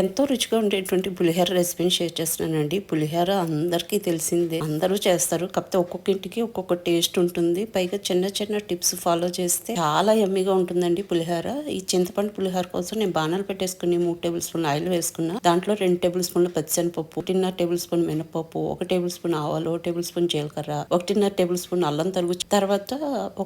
ఎంతో రుచిగా ఉండేటువంటి పులిహోర రెసిపీని షేర్ చేస్తున్నానండి. పులిహోర అందరికీ తెలిసిందే. అందరూ చేస్తారు. కాకపోతే ఒక్కొక్క ఇంటికి ఒక్కొక్క టేస్ట్ ఉంటుంది. పైగా చిన్న చిన్న టిప్స్ ఫాలో చేస్తే చాలా ఎమ్మిగా ఉంటుందండి పులిహోర. ఈ చింతపండు పులిహోర కోసం నేను బాణాలు పెట్టేసుకుని మూడు టేబుల్ స్పూన్ ఆయిల్ వేసుకున్నా. దాంట్లో రెండు టేబుల్ స్పూన్ల పచ్చిశనపప్పు ఒకటిన్నర టేబుల్ స్పూన్ మినపప్పు ఒక టేబుల్ స్పూన్ ఆవాలు ఒక టేబుల్ స్పూన్ జీలకర్ర ఒకటిన్నర టేబుల్ స్పూన్ అల్లం తరుగు తర్వాత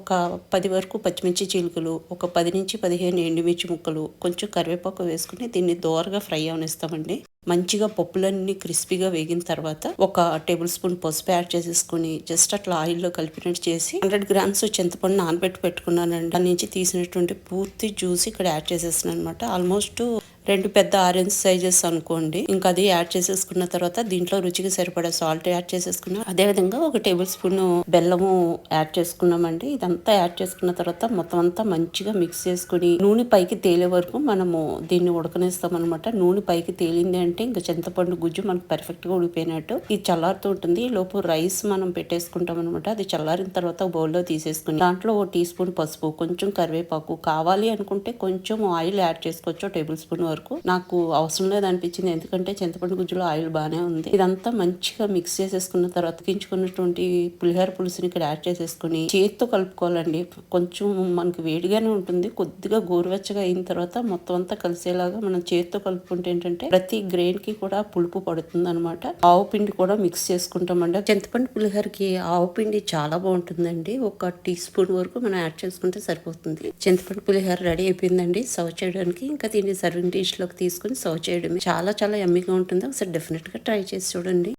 ఒక పది వరకు పచ్చిమిర్చి చీలికలు ఒక పది నుంచి పదిహేను ఎండుమిర్చి ముక్కలు కొంచెం కరివేపాకు వేసుకుని దీన్ని దోరగా ఫ్రై అవనిస్తామండి మంచిగా పప్పులన్నీ క్రిస్పీగా వేగిన తర్వాత ఒక టేబుల్ స్పూన్ పసుపు యాడ్ చేసేసుకుని జస్ట్ అట్లా ఆయిల్లో కలిపినట్టు చేసి హండ్రెడ్ గ్రామ్స్ చింతపండు నానబెట్టి పెట్టుకున్నానండి. దాని నుంచి తీసినటువంటి పూర్తి జ్యూస్ ఇక్కడ యాడ్ చేసేసాను అనమాట ఆల్మోస్ట్ రెండు పెద్ద ఆరెంజ్ సైజెస్ అనుకోండి. ఇంకా అది యాడ్ చేసేసుకున్న తర్వాత దీంట్లో రుచికి సరిపడా సాల్ట్ యాడ్ చేసేసుకున్నాం. అదే విధంగా ఒక టేబుల్ స్పూన్ బెల్లము యాడ్ చేసుకున్నామండి. ఇదంతా యాడ్ చేసుకున్న తర్వాత మొత్తం అంతా మంచిగా మిక్స్ చేసుకుని నూనె పైకి తేలే వరకు మనము దీన్ని ఉడకనేస్తాం అనమాట నూనె పైకి తేలింది అంటే ఇంకా చింతపండు గుజ్జు మనకు పర్ఫెక్ట్గా ఉడిపోయినట్టు ఇది చల్లారుతూ ఉంటుంది. లోపు రైస్ మనం పెట్టేసుకుంటాం అనమాట అది చల్లారిన తర్వాత బౌల్లో తీసేసుకుని దాంట్లో ఓ టీ స్పూన్ పసుపు కొంచెం కరివేపాకు కావాలి అనుకుంటే కొంచెం ఆయిల్ యాడ్ చేసుకోవచ్చు. టేబుల్ స్పూన్ వరకు నాకు అవసరం లేదు అనిపించింది ఎందుకంటే చింతపండు గుజ్జులో ఆయిల్ బాగానే ఉంది. ఇదంతా మంచిగా మిక్స్ చేసేసుకున్న తర్వాత కించుకున్నటువంటి పులిహోర పులుసుని ఇక్కడ యాడ్ చేసేసుకుని చేతితో కలుపుకోవాలండి. కొంచెం మనకి వేడిగానే ఉంటుంది. కొద్దిగా గోరువెచ్చగా అయిన తర్వాత మొత్తం అంతా కలిసేలాగా మనం చేతితో కలుపుకుంటే ఏంటంటే ప్రతి గ్రెయిన్కి కూడా పులుపు పడుతుంది అనమాట ఆవు పిండి కూడా మిక్స్ చేసుకుంటామండి. చింతపండు పులిహోరకి ఆవు పిండి చాలా బాగుంటుందండి. ఒక టీ స్పూన్ వరకు మనం యాడ్ చేసుకుంటే సరిపోతుంది. చింతపండు పులిహోర రెడీ అయిపోయిందండి. సర్వ్ చేయడానికి ఇంకా దీన్ని సర్వింగ్ డిష్లోకి తీసుకుని సర్వ్ చేయడమే. చాలా చాలా ఎమ్మిగా ఉంటుంది ఒకసారి డెఫినెట్గా ట్రై చేసి చూడండి.